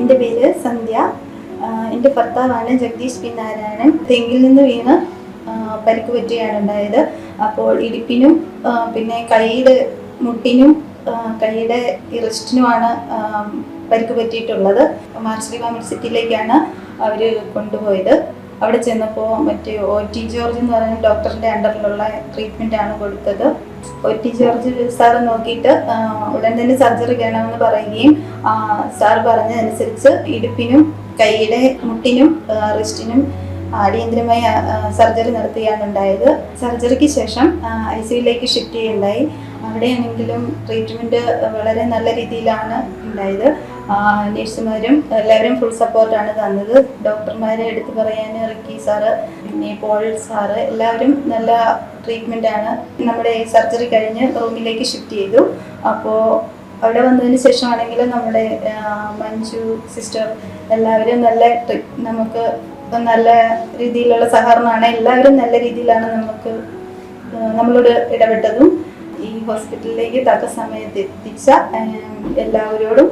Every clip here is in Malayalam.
എന്റെ പേര് സന്ധ്യ. എന്റെ ഭർത്താവാണ് ജഗദീഷ് പി. നാരായണൻ. തെങ്ങിൽ നിന്ന് വീണ് പരിക്ക് പറ്റുകയാണ് ഉണ്ടായത്. അപ്പോൾ ഇടുപ്പിനും പിന്നെ കൈയുടെ മുട്ടിനും കൈയുടെ ഇറസ്റ്റിനുമാണ് പരിക്ക് പറ്റിയിട്ടുള്ളത്. മാർശ്രീ സിറ്റിയിലേക്കാണ് അവർ കൊണ്ടുപോയത്. അവിടെ ചെന്നപ്പോൾ മറ്റേ ഒ ടി ജോർജ് എന്ന് പറയുന്ന ഡോക്ടറിന്റെ അണ്ടറിലുള്ള ട്രീറ്റ്മെന്റ് ആണ് കൊടുത്തത്. ഒ ടി ജോർജ് സാർ നോക്കിയിട്ട് ഉടൻ തന്നെ സർജറി വേണമെന്ന് പറയുകയും സാർ പറഞ്ഞതനുസരിച്ച് ഇടുപ്പിനും കൈയുടെ മുട്ടിനും റിസ്റ്റിനും അടിയന്തരമായി സർജറി നടത്തുകയാണ് ഉണ്ടായത്. സർജറിക്ക് ശേഷം ഐ സിയിലേക്ക് ഷിഫ്റ്റ് ചെയ്യുകയുണ്ടായി. അവിടെയാണെങ്കിലും ട്രീറ്റ്മെന്റ് വളരെ നല്ല രീതിയിലാണ് ഉണ്ടായത്. നഴ്സുമാരും എല്ലാവരും ഫുൾ സപ്പോർട്ടാണ് തന്നത്. ഡോക്ടർമാരെ എടുത്തു പറയാൻ റിക്കി സാറ് പിന്നെ പോൾ സാറ് എല്ലാവരും നല്ല ട്രീറ്റ്മെന്റാണ് നമ്മുടെ സർജറി കഴിഞ്ഞ് റൂമിലേക്ക് ഷിഫ്റ്റ് ചെയ്തു. അപ്പോൾ അവിടെ വന്നതിന് ശേഷമാണെങ്കിലും നമ്മുടെ മഞ്ജു സിസ്റ്റർ എല്ലാവരും നല്ല നമുക്ക് നല്ല രീതിയിലുള്ള സഹകരണമാണ്. എല്ലാവരും നല്ല രീതിയിലാണ് നമുക്ക് നമ്മളോട് ഇടപെട്ടതും. ഈ ഹോസ്പിറ്റലിലേക്ക് തക്ക സമയത്ത് എത്തിച്ച എല്ലാവരോടും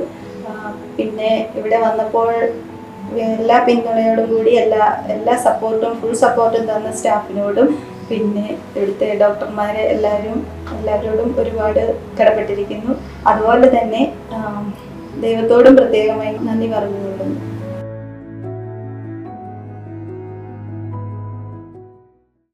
പിന്നെ ഇവിടെ വന്നപ്പോൾ എല്ലാ പിന്തുണയോടും കൂടി എല്ലാ എല്ലാ സപ്പോർട്ടും ഫുൾ സപ്പോർട്ടും തന്ന സ്റ്റാഫിനോടും പിന്നെ ഇവിടുത്തെ ഡോക്ടർമാരെ എല്ലാവരും എല്ലാവരോടും ഒരുപാട് കടപ്പെട്ടിരിക്കുന്നു അതുപോലെ തന്നെ ദൈവത്തോടും പ്രത്യേകമായി നന്ദി പറഞ്ഞുകൊള്ളുന്നു.